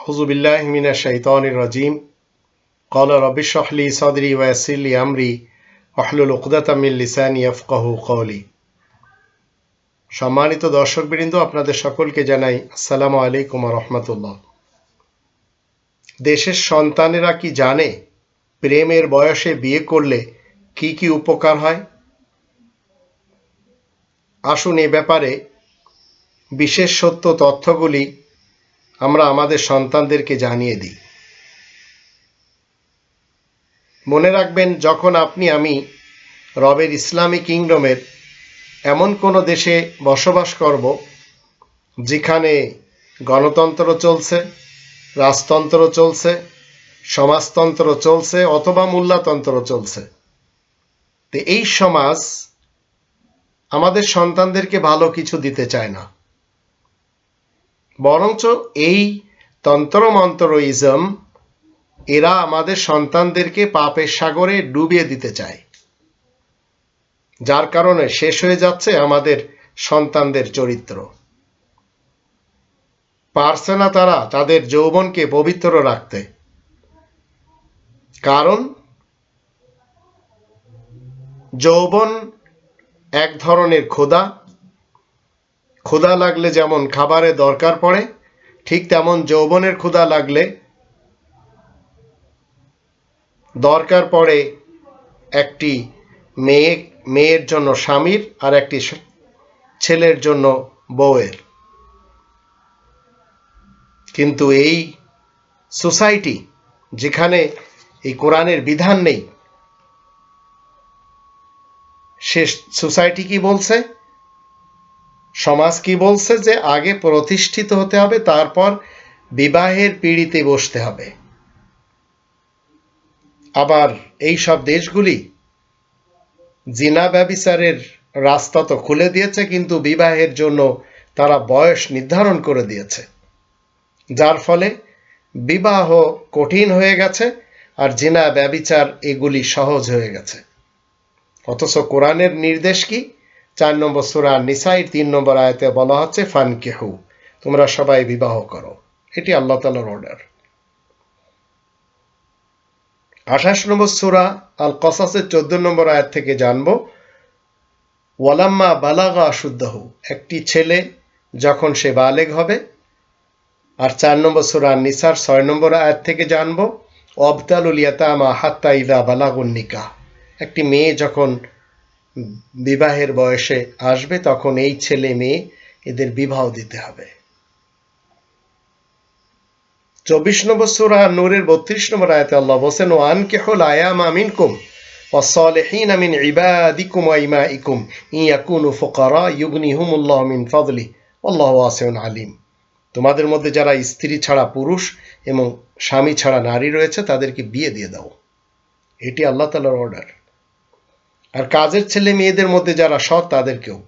أعوذ بالله من الشيطان الرجيم قال رب اشرح لي صدري ويسر لي أمري واحلل عقدة من লিসানি يفقهوا قولي সম্মানিত দর্শকবৃন্দ আপনাদের সকলকে জানাই আসসালামু আলাইকুম রহমতুল্লাহ দেশের সন্তানেরা কি জানে প্রেমের বয়সে বিয়ে করলে কি কি উপকার হয় আসুন এ ব্যাপারে বিশেষ সত্য তথ্যগুলি আমরা আমাদের সন্তানদেরকে জানিয়ে দিই। মনে রাখবেন, যখন আপনি, আমি রবের ইসলামী কিংডমের এমন কোনো দেশে বসবাস করব, যেখানে গণতন্ত্র চলছে, রাজতন্ত্র চলছে, সমাজতন্ত্র চলছে, অথবা মূল্যতন্ত্র চলছে। তো এই সমাজ আমাদের সন্তানদেরকে ভালো কিছু দিতে চায় না। বরঞ্চ এই তন্ত্রমন্ত্রইজম এরা আমাদের সন্তানদেরকে পাপের সাগরে ডুবিয়ে দিতে চায়, যার কারণে শেষ হয়ে যাচ্ছে আমাদের সন্তানদের চরিত্র। পারছে না তারা তাদের যৌবনকে পবিত্র রাখতে। কারণ যৌবন এক ধরনের ক্ষুধা ক্ষুধা লাগলে যেমন খাবারের দরকার পড়ে, ঠিক তেমন যৌবনের ক্ষুধা লাগলে দরকার পড়ে একটি মেয়ে, মেয়ের জন্য স্বামীর আর একটি ছেলের জন্য বউয়ের। কিন্তু এই সোসাইটি, যেখানে এই কোরআনের বিধান নেই, সে সোসাইটি কি বলছে? সমাজ কি বলছে যে আগে প্রতিষ্ঠিত হতে হবে, তারপর বিবাহের পিড়িতে বসতে হবে। আবার এই সব দেশগুলি জিনা ব্যবিচারের রাস্তা তো খুলে দিয়েছে, কিন্তু বিবাহের জন্য তারা বয়স নির্ধারণ করে দিয়েছে। যার ফলে বিবাহ কঠিন হয়ে গেছে আর জিনা ব্যবিচার এগুলি সহজ হয়ে গেছে। অথচ কোরআনের নির্দেশ কি? চার নম্বর সুরা নিসাইর, তিন নম্বর আয়তে বলা হচ্ছে ফান কেহু তোমরা সবাই বিবাহ করো। এটি আল্লাহ তালার অর্ডার আঠাশ নম্বর সুরা আল কসাসের চোদ্দ নম্বর আয়াত থেকে জানব, ওয়ালাম্মা বালাগা শুদ্ধহ, একটি ছেলে যখন সে বালেগ হবে। আর চার নম্বর সুরা নিসার, ছয় নম্বর আয়াত থেকে জানব অবতালুল ইয়াতামা হাত্তা ইদা বালাগুন নিকা একটি মেয়ে যখন বিবাহের বয়সে আসবে তখন এই ছেলে মেয়ে এদের বিবাহ দিতে হবে চব্বিশ নম্বর সুরা নূরের বত্রিশ নম্বর আয়তে আল্লাহ বসেন ও আন কেহল আয়াম আমিন কুম والصالحين من عبادكم وإمائكم إن يكونوا فقراء يغنيهم الله من فضله والله واسع عليم তোমাদের মধ্যে যারা স্ত্রী ছাড়া পুরুষ এবং স্বামী ছাড়া নারী রয়েছে তাদেরকে বিয়ে দিয়ে দাও এটি আল্লাহ তালার অর্ডার আর কাজের ছেলে মেয়েদের মধ্যে যারা সৎ, তাদেরকেও।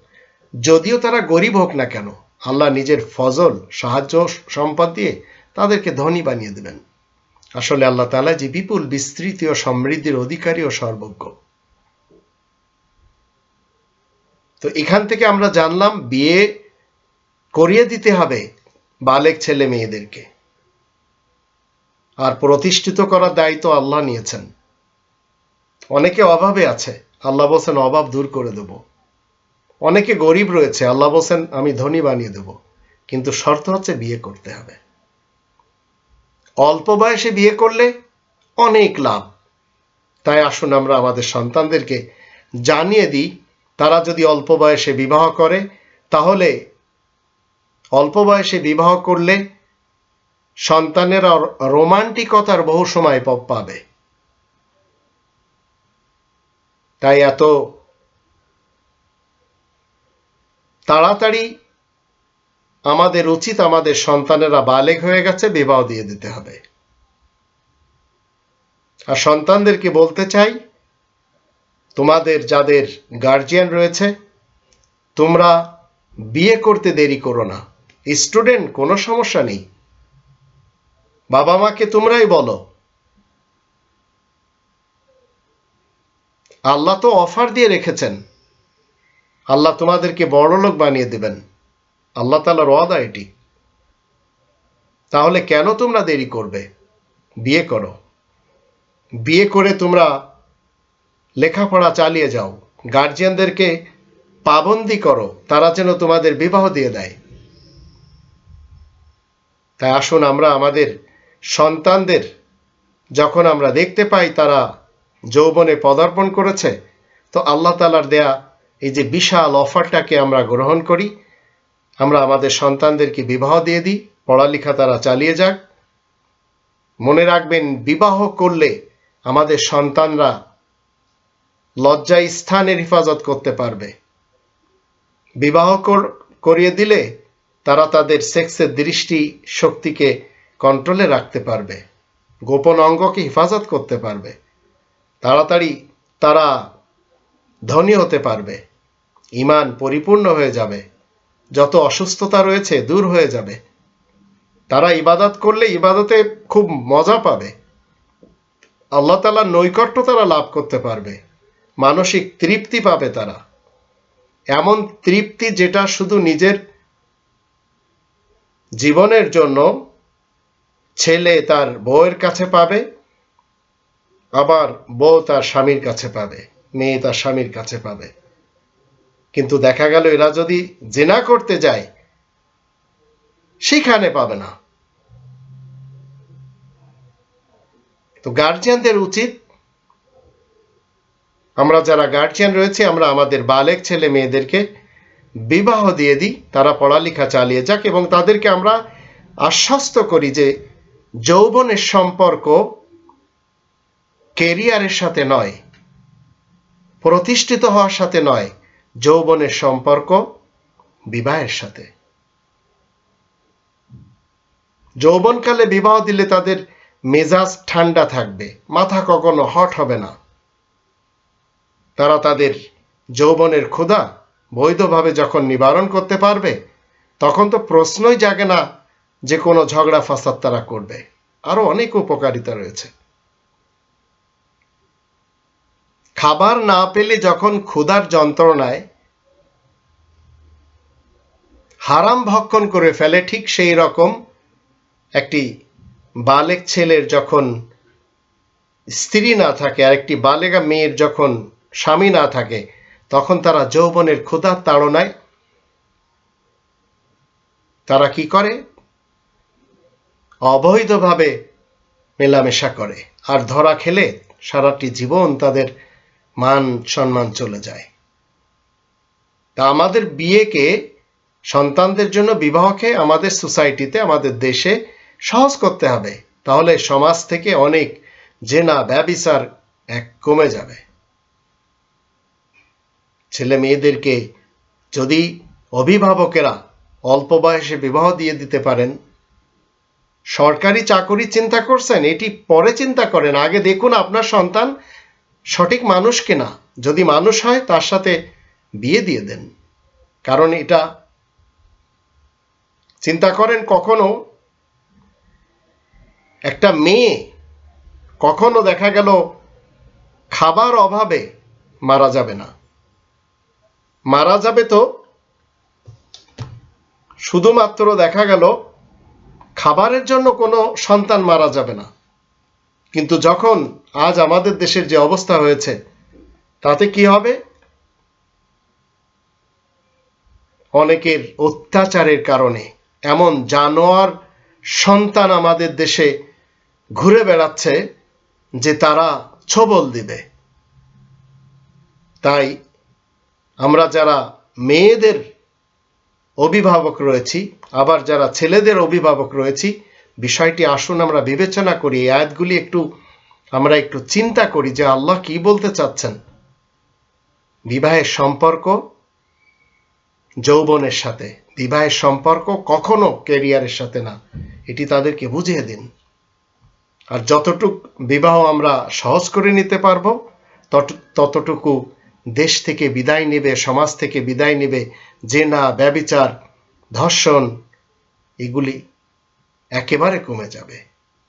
যদিও তারা গরিব হোক না কেন, আল্লাহ নিজের ফজল, সাহায্য, সম্পদ দিয়ে তাদেরকে ধনী বানিয়ে দেবেন আসলে আল্লাহ তালা যে বিপুল বিস্তৃতি ও সমৃদ্ধির অধিকারী ও সর্বজ্ঞ। তো এখান থেকে আমরা জানলাম, বিয়ে করিয়ে দিতে হবে বালেক ছেলে মেয়েদেরকে। আর প্রতিষ্ঠিত করার দায়িত্ব আল্লাহ নিয়েছেন। অনেকে অভাবে আছে আল্লাহ বলছেন, অভাব দূর করে দেব। অনেকে গরিব রয়েছে, আল্লাহ বলছেন, আমি ধনী বানিয়ে দেব। কিন্তু শর্ত হচ্ছে বিয়ে করতে হবে। অল্প বয়সে বিয়ে করলে অনেক লাভ। তাই আসুন আমরা আমাদের সন্তানদেরকে জানিয়ে দিই, তারা যদি অল্প বয়সে বিবাহ করে, তাহলে অল্প বয়সে বিবাহ করলে সন্তানেরা রোমান্টিকতার বহু সময় পাবে। তাই এত তাড়াতাড়ি আমাদের উচিত, আমাদের সন্তানেরা বালেগ হয়ে গেছে, বিবাহ দিয়ে দিতে হবে। আর সন্তানদেরকে বলতে চাই, তোমাদের যাদের গার্জিয়ান রয়েছে, তোমরা বিয়ে করতে দেরি করো না। স্টুডেন্ট কোনো সমস্যা নেই। বাবা মাকে তোমরাই বলো আল্লাহ তো অফার দিয়ে রেখেছেন। আল্লাহ তোমাদেরকে বড় লোক বানিয়ে দেবেন। আল্লাহ তালার ওয়াদা এটি। তাহলে কেন তোমরা দেরি করবে? বিয়ে করো। বিয়ে করে তোমরা লেখাপড়া চালিয়ে যাও। গার্জিয়ানদেরকে পাবন্দি করো। তারা যেন তোমাদের বিবাহ দিয়ে দেয়। তাই আসুন আমরা আমাদের সন্তানদের, যখন আমরা দেখতে পাই তারা যৌবনে পদার্পণ করেছে, তো আল্লাহ তালার দেয়া এই যে বিশাল অফারটাকে আমরা গ্রহণ করি, আমরা আমাদের সন্তানদেরকে বিবাহ দিয়ে দিই, পড়ালেখা তারা চালিয়ে যাক। মনে রাখবেন, বিবাহ করলে আমাদের সন্তানরা লজ্জা স্থানের হেফাজত করতে পারবে। বিবাহ করিয়ে দিলে তারা তাদের সেক্সের দৃষ্টি শক্তিকে কন্ট্রোলে রাখতে পারবে। গোপন অঙ্গকে হেফাজত করতে পারবে। তাড়াতাড়ি তারা ধনী হতে পারবে। ইমান পরিপূর্ণ হয়ে যাবে। যত অসুস্থতা রয়েছে, দূর হয়ে যাবে। তারা ইবাদত করলে ইবাদতে খুব মজা পাবে। আল্লাহ তালার নৈকট্য তারা লাভ করতে পারবে। মানসিক তৃপ্তি পাবে তারা। এমন তৃপ্তি যেটা শুধু নিজের জীবনের জন্য ছেলে তার বউয়ের কাছে পাবে আবার বউ তার স্বামীর কাছে পাবে, মেয়ে তার স্বামীর কাছে পাবে। কিন্তু দেখা গেল এরা যদি জেনা করতে যায়, সেখানে পাবে না। তো গার্জিয়ানদের উচিত, আমরা যারা গার্জিয়ান রয়েছে, আমরা আমাদের বালেক ছেলে মেয়েদেরকে বিবাহ দিয়ে দিই, তারা পড়ালেখা চালিয়ে যাক এবং তাদেরকে আমরা আশ্বস্ত করি যে যৌবনের সম্পর্ক কেরিয়ারের সাথে নয়, প্রতিষ্ঠিত হওয়ার সাথে নয়, যৌবনের সম্পর্ক বিবাহের সাথে। যৌবনকালে বিবাহ দিলে তাদের মেজাজ ঠান্ডা থাকবে, মাথা কখনো হট হবে না। তারা তাদের যৌবনের ক্ষুধা বৈধভাবে যখন নিবারণ করতে পারবে, তখন তো প্রশ্নই জাগে না যে কোনো ঝগড়া ফাসাদ তারা করবে। আরও অনেক উপকারিতা রয়েছে। খাবার না পেলে যখন ক্ষুধার যন্ত্রণায় হারাম ভক্ষণ করে ফেলে, ঠিক সেই রকম একটি বালেক ছেলের যখন স্ত্রী না থাকে আর একটি বালেগা মেয়ের যখন স্বামী না থাকে, তখন তারা যৌবনের ক্ষুধার তাড়নায় তারা কি করে? অবৈধভাবে মেলামেশা করে। আর ধরা খেলে সারাটি জীবন তাদের মান সম্মান চলে যায়। তা আমাদের বিয়েকে সন্তানদের জন্য বিবাহকে আমাদের সোসাইটিতে, আমাদের দেশে সহজ করতে হবে। তাহলে সমাজ থেকে অনেক জেনা ব্যবিচার এক কমে যাবে। ছেলে মেয়েদেরকে যদি অভিভাবকেরা অল্প বয়সে বিবাহ দিয়ে দিতে পারেন, সরকারি চাকরি চিন্তা করছেন, এটি পরে চিন্তা করেন। আগে দেখুন আপনার সন্তান সঠিক মানুষকে না, যদি মানুষ হয় তার সাথে বিয়ে দিয়ে দেন। কারণ এটা চিন্তা করেন কখনো একটা মেয়ে কখনো দেখা গেল খাবার অভাবে মারা যাবে না। মারা যাবে তো শুধুমাত্র দেখা গেল খাবারের জন্য কোনো সন্তান মারা যাবে না। কিন্তু যখন আজ আমাদের দেশের যে অবস্থা হয়েছে, তাতে কি হবে? অনেকের অত্যাচারের কারণে এমন জানোয়ার সন্তান আমাদের দেশে ঘুরে বেড়াচ্ছে যে তারা ছবল দিবে। তাই আমরা যারা মেয়েদের অভিভাবক রয়েছি, আবার যারা ছেলেদের অভিভাবক রয়েছি, বিষয়টি আসুন আমরা বিবেচনা করি, এই আয়াতগুলি একটু আমরা একটু চিন্তা করি যে আল্লাহ কি বলতে চাচ্ছেন। বিবাহের সম্পর্ক, যৌবনের সাথে। বিবাহের সম্পর্ক কখনো কেরিয়ারের সাথে না। এটি তাদেরকে বুঝিয়ে দিন। আর যতটুক বিবাহ আমরা সহজ করে নিতে পারব ততটুকু দেশ থেকে বিদায় নেবে, সমাজ থেকে বিদায় নেবে যে না ব্যবিচার, ধর্ষণ, এগুলি একেবারে কমে যাবে।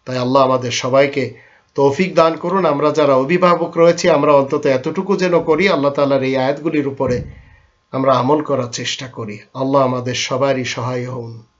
তাই আল্লাহ আমাদের সবাইকে তৌফিক দান করুন, আমরা যারা অভিভাবক রয়েছি, আমরা অন্তত এতটুকু যেন করি, আল্লাহ তালার এই আয়াতগুলির উপরে আমরা আমল করার চেষ্টা করি। আল্লাহ আমাদের সবারই সহায় হন।